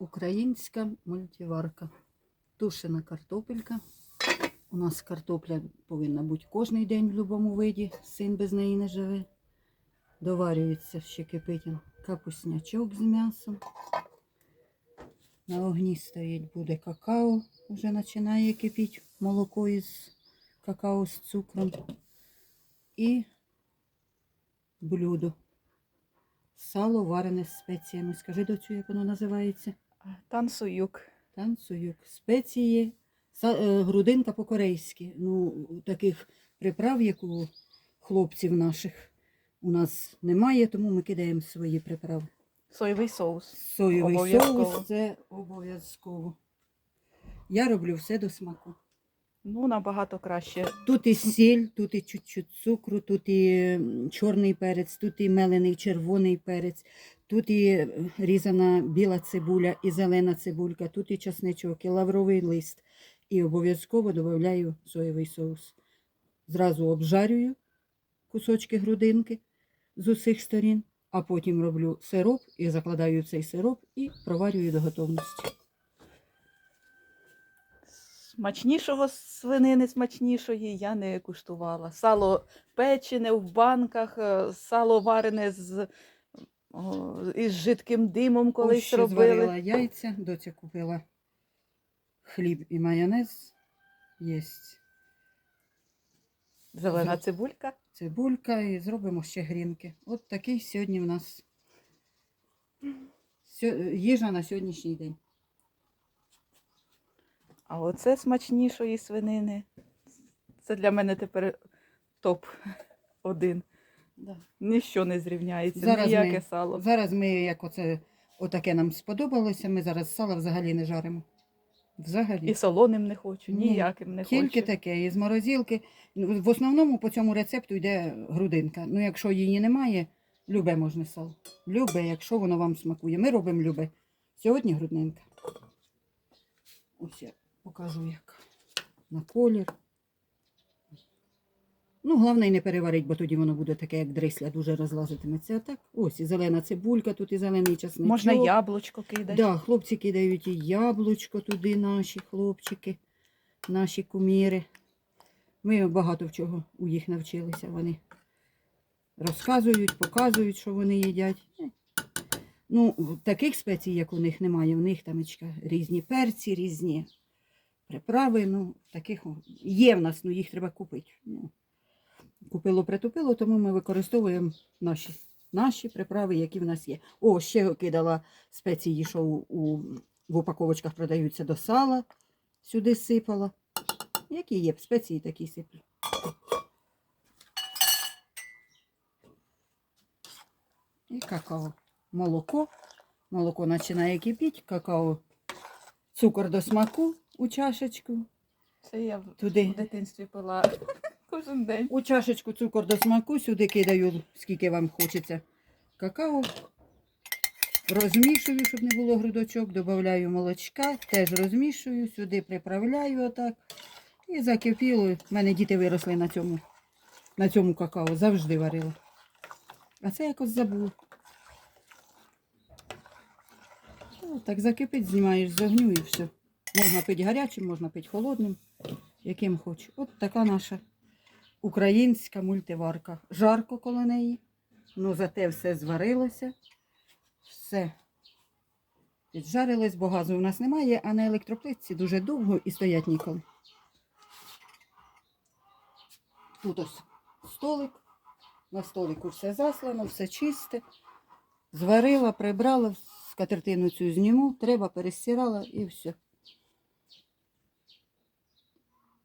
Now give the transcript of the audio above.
Українська мультиварка. Тушена картопелька. У нас картопля повинна бути кожен день в будь-якому виді. Син без неї не живе. Доварюється ще кипить капуснячок з м'ясом. На огні стоїть буде какао. Вже починає кипіти молоко із какао з цукром. І блюдо. Сало варене з спеціями. Скажи доцю, як воно називається? Танцуюк. Танцуюк. Спеції. Е, грудинка по-корейськи. Ну, таких приправ, як у хлопців наших, у нас немає, тому ми кидаємо свої приправи. Соєвий соус. Соєвий соус це обов'язково. Я роблю все до смаку. Ну, набагато краще. Тут і сіль, тут і чуть-чуть цукру, тут і чорний перець, тут і мелений червоний перець, тут і е, різана біла цибуля і зелена цибулька, тут і часничок, і лавровий лист. І обов'язково додаю соєвий соус. Зразу обжарюю кусочки грудинки з усіх сторін, а потім роблю сироп і закладаю цей сироп і проварюю до готовності. Смачнішого свинини смачнішої я не куштувала. Сало печене в банках, е, сало варене з о, із жидким димом колись Ось ще робили. зварила яйця, доця купила хліб і майонез. Єсть Зелена цибулька. цибулька і зробимо ще грінки. От такий сьогодні в нас сьо- їжа на сьогоднішній день. А оце смачнішої свинини. Це для мене тепер топ один. Да. Ніщо не зрівняється, Зараз ніяке ми- сало. Зараз ми, як оце отаке нам сподобалося, ми зараз сало взагалі не жаримо. Взагалі. І солоним не хочу, Ні, ніяким не Тільки хочу. таке, із морозилки. Ну, В основному по цьому рецепту йде грудинка. Ну, якщо її немає, любе можна сало. Любе, якщо воно вам смакує. Ми робимо любе. Сьогодні груднинка. Ось покажу як. На колір. Ну, головне не переварить, бо тоді воно буде таке, як дрисля, дуже розлазитиметься. А так, ось і зелена цибулька, тут і зелений часничок. Можна яблучко кидати. Да, хлопці кидають і яблучко туди, наші хлопчики, наші куміри. Ми багато в чого у їх навчилися. Вони розказують, показують, що вони їдять. Ну, таких спецій, як у них, немає. У них там різні перці, різні приправи. Ну, таких є в нас, ну їх треба купити. Ну, купило, притупило, тому ми використовуємо наші, наші приправи, які в нас є. О, ще кидала спеції, що у, у, в упаковочках продаються до сала. Сюди сипала. Які є спеції, такі сиплю. І какао. Молоко. Молоко починає кипіти, какао, цукор до смаку у чашечку. Це я в Туди. в дитинстві пила кожен день. У чашечку цукор до смаку, сюди кидаю, скільки вам хочеться какао. Розмішую, щоб не було грудочок, додаю молочка, теж розмішую, сюди приправляю отак. І закипіло. У мене діти виросли на цьому, на цьому какао, завжди варила. А це якось забула. Так закипить, знімаєш з огню і все. Можна пити гарячим, можна пити холодним, яким хочеш. От така наша українська мультиварка. Жарко коло неї, ну зате все зварилося. Все. Піджарилось, бо газу у нас немає, а на електроплитці дуже довго і стоять ніколи. Тут ось столик. На столику все заслано, все чисте. Зварила, прибрала, скатертину цю зніму, треба, перестирала і все.